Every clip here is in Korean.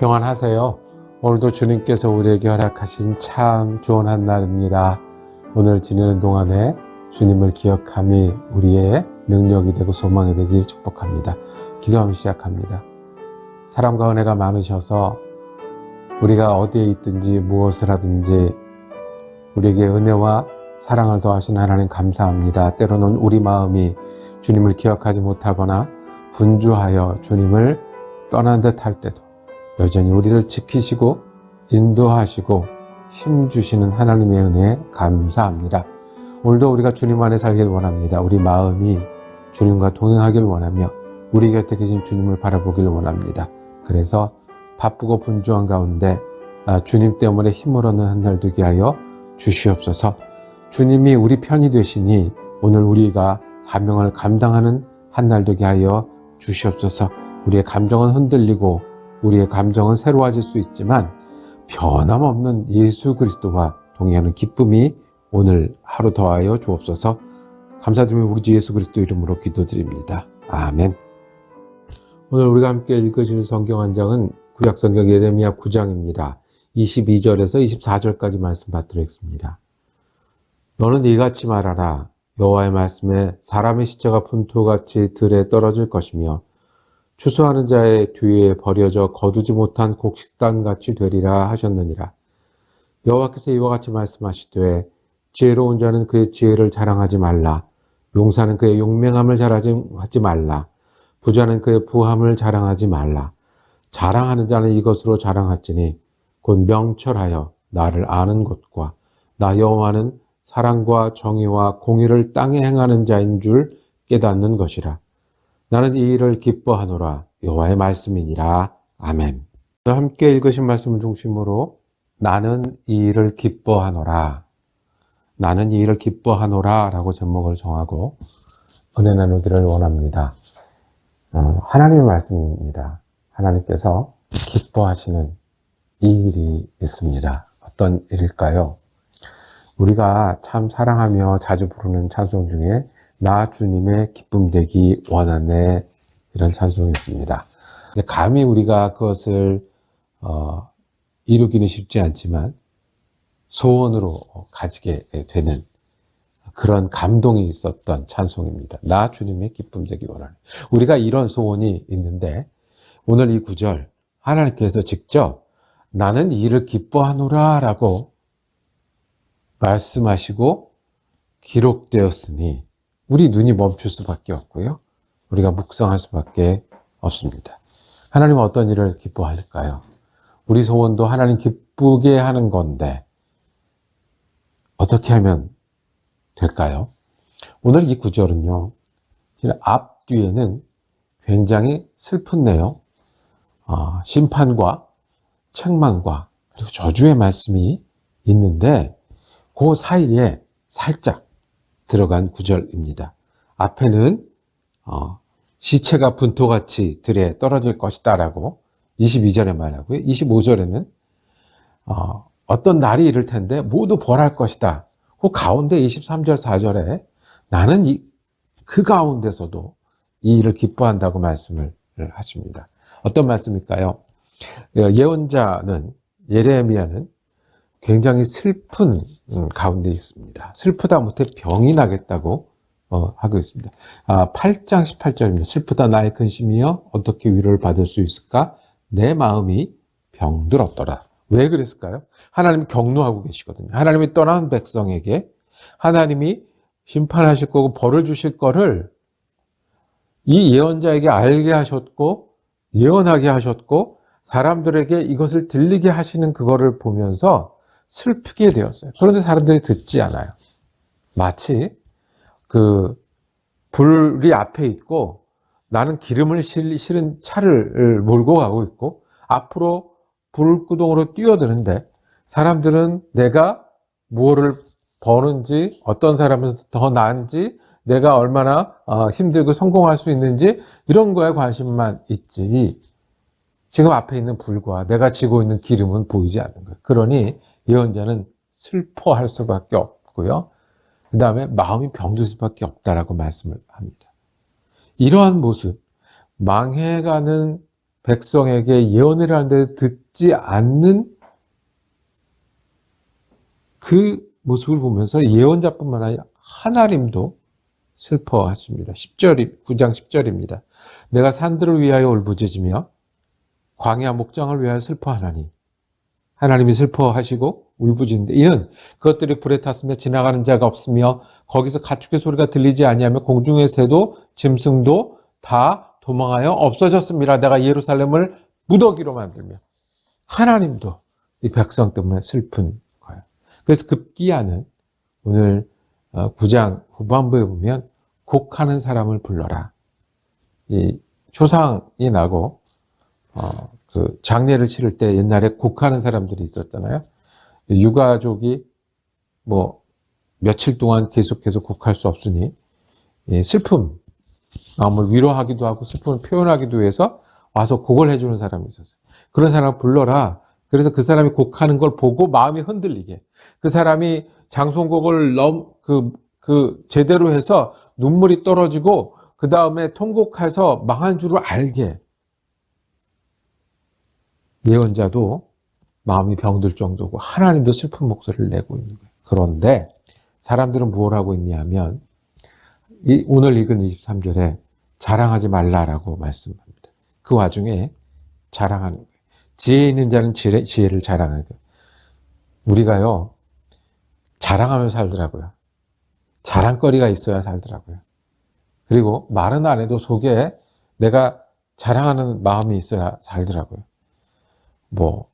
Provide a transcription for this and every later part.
평안하세요. 오늘도 주님께서 우리에게 허락하신 참 좋은 한 날입니다. 오늘 지내는 동안에 주님을 기억함이 우리의 능력이 되고 소망이 되길 축복합니다. 기도하며 시작합니다. 사람과 은혜가 많으셔서 우리가 어디에 있든지 무엇을 하든지 우리에게 은혜와 사랑을 더하신 하나님 감사합니다. 때로는 우리 마음이 주님을 기억하지 못하거나 분주하여 주님을 떠난 듯 할 때도 여전히 우리를 지키시고 인도하시고 힘주시는 하나님의 은혜에 감사합니다. 오늘도 우리가 주님 안에 살길 원합니다. 우리 마음이 주님과 동행하길 원하며 우리 곁에 계신 주님을 바라보길 원합니다. 그래서 바쁘고 분주한 가운데 아, 주님 때문에 힘을 얻는 한 날 되게 하여 주시옵소서. 주님이 우리 편이 되시니 오늘 우리가 사명을 감당하는 한 날 되게 하여 주시옵소서. 우리의 감정은 흔들리고 우리의 감정은 새로워질 수 있지만 변함없는 예수 그리스도와 동행하는 기쁨이 오늘 하루 더하여 주옵소서. 감사드리며 우리 주 예수 그리스도 이름으로 기도드립니다. 아멘. 오늘 우리가 함께 읽어주는 성경 한 장은 구약 성경 예레미야 9장입니다. 22절에서 24절까지 말씀 받도록 하겠습니다. 너는 이같이 말하라. 여호와의 말씀에 사람의 시체가 분토같이 들에 떨어질 것이며 추수하는 자의 뒤에 버려져 거두지 못한 곡식단 같이 되리라 하셨느니라. 여호와께서 이와 같이 말씀하시되 지혜로운 자는 그의 지혜를 자랑하지 말라. 용사는 그의 용맹함을 자랑하지 말라. 부자는 그의 부함을 자랑하지 말라. 자랑하는 자는 이것으로 자랑할지니 곧 명철하여 나를 아는 것과 나 여호와는 사랑과 정의와 공의를 땅에 행하는 자인 줄 깨닫는 것이라. 나는 이 일을 기뻐하노라 여호와의 말씀이니라. 아멘. 함께 읽으신 말씀을 중심으로 나는 이 일을 기뻐하노라. 나는 이 일을 기뻐하노라 라고 제목을 정하고 은혜 나누기를 원합니다. 어, 하나님의 말씀입니다. 하나님께서 기뻐하시는 이 일이 있습니다. 어떤 일일까요? 우리가 참 사랑하며 자주 부르는 찬송 중에 나 주님의 기쁨 되기 원하네 이런 찬송이 있습니다. 감히 우리가 그것을 어, 이루기는 쉽지 않지만 소원으로 가지게 되는 그런 감동이 있었던 찬송입니다. 나 주님의 기쁨 되기 원하네. 우리가 이런 소원이 있는데 오늘 이 구절 하나님께서 직접 나는 이 일을 기뻐하노라 라고 말씀하시고 기록되었으니 우리 눈이 멈출 수밖에 없고요. 우리가 묵상할 수밖에 없습니다. 하나님은 어떤 일을 기뻐하실까요? 우리 소원도 하나님 기쁘게 하는 건데 어떻게 하면 될까요? 오늘 이 구절은요. 앞 뒤에는 굉장히 슬픈 내용, 어, 심판과 책망과 그리고 저주의 말씀이 있는데 그 사이에 살짝 들어간 구절입니다. 앞에는 어, 시체가 분토같이 들에 떨어질 것이다 라고 22절에 말하고요. 25절에는 어, 어떤 날이 이를 텐데 모두 벌할 것이다. 그 가운데 23절 4절에 나는 이, 그 가운데서도 이 일을 기뻐한다고 말씀을 하십니다. 어떤 말씀일까요? 예언자는 예레미야는 굉장히 슬픈 음, 가운데 있습니다. 슬프다 못해 병이 나겠다고 어, 하고 있습니다. 아, 8장 18절입니다. 슬프다 나의 근심이여 어떻게 위로를 받을 수 있을까? 내 마음이 병들었더라. 왜 그랬을까요? 하나님이 경노하고 계시거든요. 하나님이 떠난 백성에게 하나님이 심판하실 거고 벌을 주실 거를 이 예언자에게 알게 하셨고 예언하게 하셨고 사람들에게 이것을 들리게 하시는 그거를 보면서 슬프게 되었어요. 그런데 사람들이 듣지 않아요. 마치 그 불이 앞에 있고 나는 기름을 실은 차를 몰고 가고 있고 앞으로 불구동으로 뛰어드는데 사람들은 내가 무엇을 버는지 어떤 사람은 더 나은지 내가 얼마나 어, 힘들고 성공할 수 있는지 이런 거에 관심만 있지 지금 앞에 있는 불과 내가 지고 있는 기름은 보이지 않는 거예요. 그러니 예언자는 슬퍼할 수밖에 없고요. 그 다음에 마음이 병들 수밖에 없다라고 말씀을 합니다. 이러한 모습, 망해가는 백성에게 예언을 하는데 듣지 않는 그 모습을 보면서 예언자뿐만 아니라 하나님도 슬퍼하십니다. 10절이 9장 10절입니다. 내가 산들을 위하여 울부짖으며 광야 목장을 위하여 슬퍼하나니 하나님이 슬퍼하시고 울부짖는데 이는 그것들이 불에 탔으며 지나가는 자가 없으며 거기서 가축의 소리가 들리지 아니하며 공중의 새도 짐승도 다 도망하여 없어졌습니다. 내가 예루살렘을 무더기로 만들며 하나님도 이 백성 때문에 슬픈 거예요. 그래서 급기야는 오늘 9장 후반부에 보면 곡하는 사람을 불러라. 이 초상이 나고 어, 그 장례를 치를 때 옛날에 곡하는 사람들이 있었잖아요. 유가족이 뭐 며칠 동안 계속해서 곡할 수 없으니 예, 슬픔 마음을 위로하기도 하고 슬픔을 표현하기도 위해서 와서 곡을 해주는 사람이 있었어요. 그런 사람을 불러라. 그래서 그 사람이 곡하는 걸 보고 마음이 흔들리게. 그 사람이 장송곡을 넘, 그, 그, 제대로 해서 눈물이 떨어지고, 그 다음에 통곡해서 망한 줄을 알게. 예언자도 마음이 병들 정도고, 하나님도 슬픈 목소리를 내고 있는 거예요. 그런데, 사람들은 무엇 하고 있냐 하면, 이, 오늘 읽은 23절에 자랑하지 말라라고 말씀합니다. 그 와중에 자랑하는 거예요. 지혜 있는 자는 지혜, 지혜를 자랑하는. 우리가요, 자랑하며 살더라고요. 자랑거리가 있어야 살더라고요. 그리고 말은 안 해도 속에 내가 자랑하는 마음이 있어야 살더라고요. 뭐,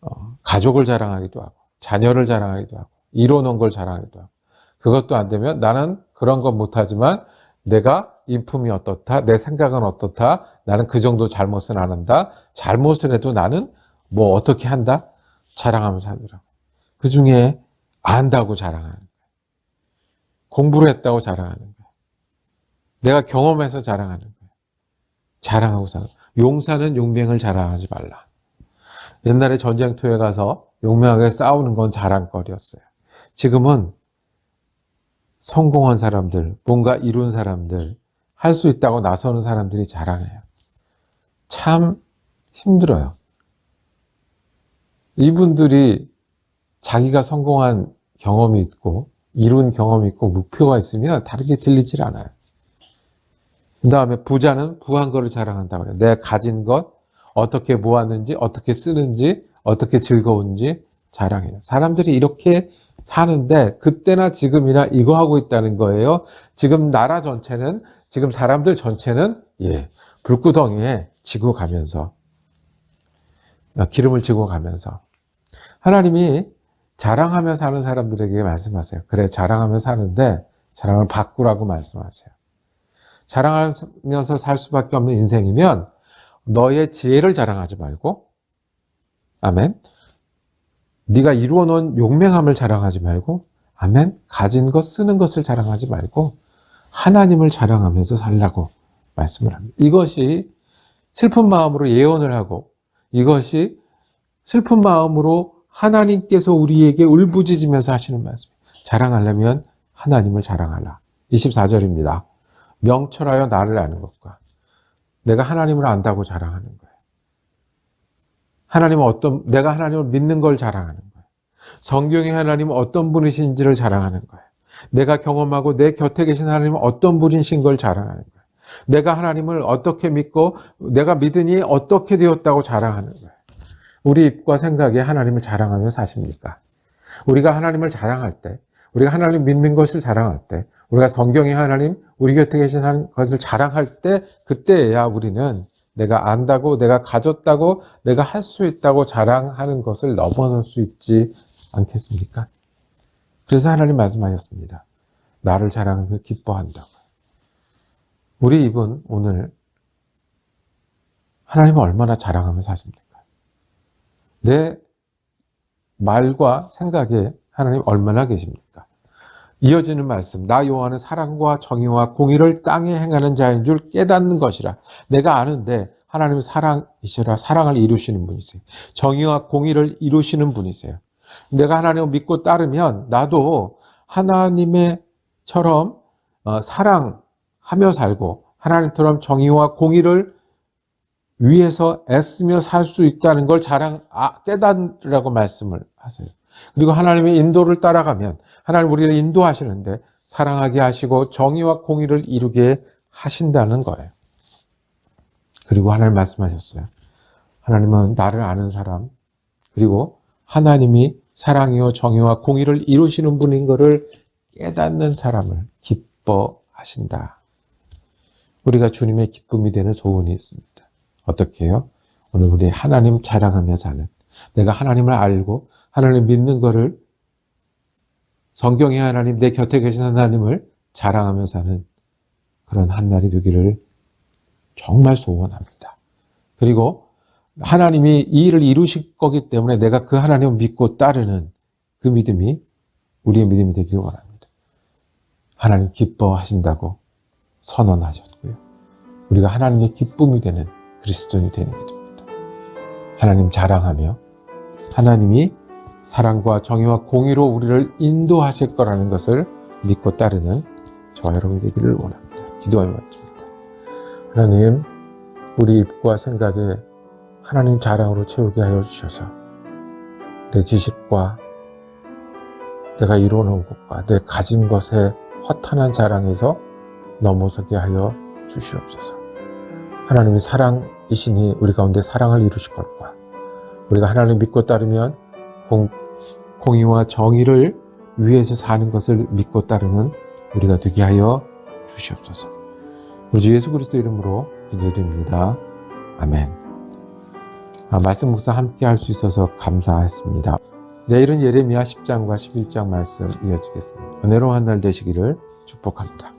어, 가족을 자랑하기도 하고, 자녀를 자랑하기도 하고, 이뤄놓은 걸 자랑하기도 하고, 그것도 안 되면 나는 그런 건 못하지만 내가 인품이 어떻다, 내 생각은 어떻다, 나는 그 정도 잘못은 안 한다, 잘못을 해도 나는 뭐 어떻게 한다? 자랑하면서 하더라고. 그 중에 안다고 자랑하는 거예요. 공부를 했다고 자랑하는 거예요. 내가 경험해서 자랑하는 거예요. 자랑하고 살아. 용사는 용맹을 자랑하지 말라. 옛날에 전쟁터에 가서 용맹하게 싸우는 건 자랑거리였어요. 지금은 성공한 사람들, 뭔가 이룬 사람들, 할 수 있다고 나서는 사람들이 자랑해요. 참 힘들어요. 이분들이 자기가 성공한 경험이 있고, 이룬 경험이 있고, 목표가 있으면 다르게 들리질 않아요. 그 다음에 부자는 부한 거를 자랑한다고 그래요. 내가 가진 것, 어떻게 모았는지, 어떻게 쓰는지, 어떻게 즐거운지 자랑해요. 사람들이 이렇게 사는데 그때나 지금이나 이거 하고 있다는 거예요. 지금 나라 전체는 지금 사람들 전체는 예 불구덩이에 지고 가면서 기름을 지고 가면서 하나님이 자랑하며 사는 사람들에게 말씀하세요. 그래 자랑하며 사는데 자랑을 바꾸라고 말씀하세요. 자랑하면서 살 수밖에 없는 인생이면 너의 지혜를 자랑하지 말고 아멘. 네가 이루어 놓은 용맹함을 자랑하지 말고 아멘 가진 것 쓰는 것을 자랑하지 말고 하나님을 자랑하면서 살라고 말씀을 합니다. 이것이 슬픈 마음으로 예언을 하고 이것이 슬픈 마음으로 하나님께서 우리에게 울부짖으면서 하시는 말씀. 자랑하려면 하나님을 자랑하라. 24절입니다. 명철하여 나를 아는 것과 내가 하나님을 안다고 자랑하는 거예요. 하나님은 어떤, 내가 하나님을 믿는 걸 자랑하는 거예요. 성경의 하나님은 어떤 분이신지를 자랑하는 거예요. 내가 경험하고 내 곁에 계신 하나님은 어떤 분이신 걸 자랑하는 거예요. 내가 하나님을 어떻게 믿고 내가 믿으니 어떻게 되었다고 자랑하는 거예요. 우리 입과 생각에 하나님을 자랑하며 사십니까? 우리가 하나님을 자랑할 때, 우리가 하나님 믿는 것을 자랑할 때, 우리가 성경의 하나님, 우리 곁에 계신 것을 자랑할 때, 그때야 우리는 내가 안다고, 내가 가졌다고, 내가 할 수 있다고 자랑하는 것을 넘어설 수 있지 않겠습니까? 그래서 하나님 말씀하셨습니다. 나를 자랑하며 기뻐한다고. 우리 입은 오늘 하나님을 얼마나 자랑하며 사십니까? 내 말과 생각에 하나님 얼마나 계십니까? 이어지는 말씀, 나 요한은 사랑과 정의와 공의를 땅에 행하는 자인 줄 깨닫는 것이라. 내가 아는데 하나님은 사랑이시라 사랑을 이루시는 분이세요. 정의와 공의를 이루시는 분이세요. 내가 하나님을 믿고 따르면 나도 하나님의처럼 어, 사랑하며 살고 하나님처럼 정의와 공의를 위에서 애쓰며 살 수 있다는 걸 자랑, 아, 깨닫으라고 말씀을 하세요. 그리고 하나님의 인도를 따라가면 하나님 우리를 인도하시는데 사랑하게 하시고 정의와 공의를 이루게 하신다는 거예요. 그리고 하나님 말씀하셨어요. 하나님은 나를 아는 사람, 그리고 하나님이 사랑이요 정의와 공의를 이루시는 분인 것을 깨닫는 사람을 기뻐하신다. 우리가 주님의 기쁨이 되는 소원이 있습니다. 어떻게 해요? 오늘 우리 하나님 자랑하며 사는 내가 하나님을 알고 하나님 믿는 것을 성경의 하나님 내 곁에 계신 하나님을 자랑하며 사는 그런 한 날이 되기를 정말 소원합니다. 그리고 하나님이 이 일을 이루실 거기 때문에 내가 그 하나님을 믿고 따르는 그 믿음이 우리의 믿음이 되기를 원합니다. 하나님 기뻐하신다고 선언하셨고요. 우리가 하나님의 기쁨이 되는 그리스도인이 되는 것입니다. 하나님 자랑하며 하나님이 사랑과 정의와 공의로 우리를 인도하실 거라는 것을 믿고 따르는 저와 여러분이 되기를 원합니다. 기도하며 마칩니다. 하나님, 우리 입과 생각에 하나님 자랑으로 채우게 하여 주셔서 내 지식과 내가 이루어놓은 것과 내 가진 것에 허탄한 자랑에서 넘어서게 하여 주시옵소서. 하나님이 사랑이시니 우리 가운데 사랑을 이루실 것과 우리가 하나님 믿고 따르면 공, 공의와 정의를 위해서 사는 것을 믿고 따르는 우리가 되게 하여 주시옵소서. 우리 주 예수 그리스도 이름으로 기도드립니다. 아멘. 아, 말씀 묵상 함께 할 수 있어서 감사했습니다. 내일은 예레미야 10장과 11장 말씀 이어지겠습니다. 은혜로운 한 날 되시기를 축복합니다.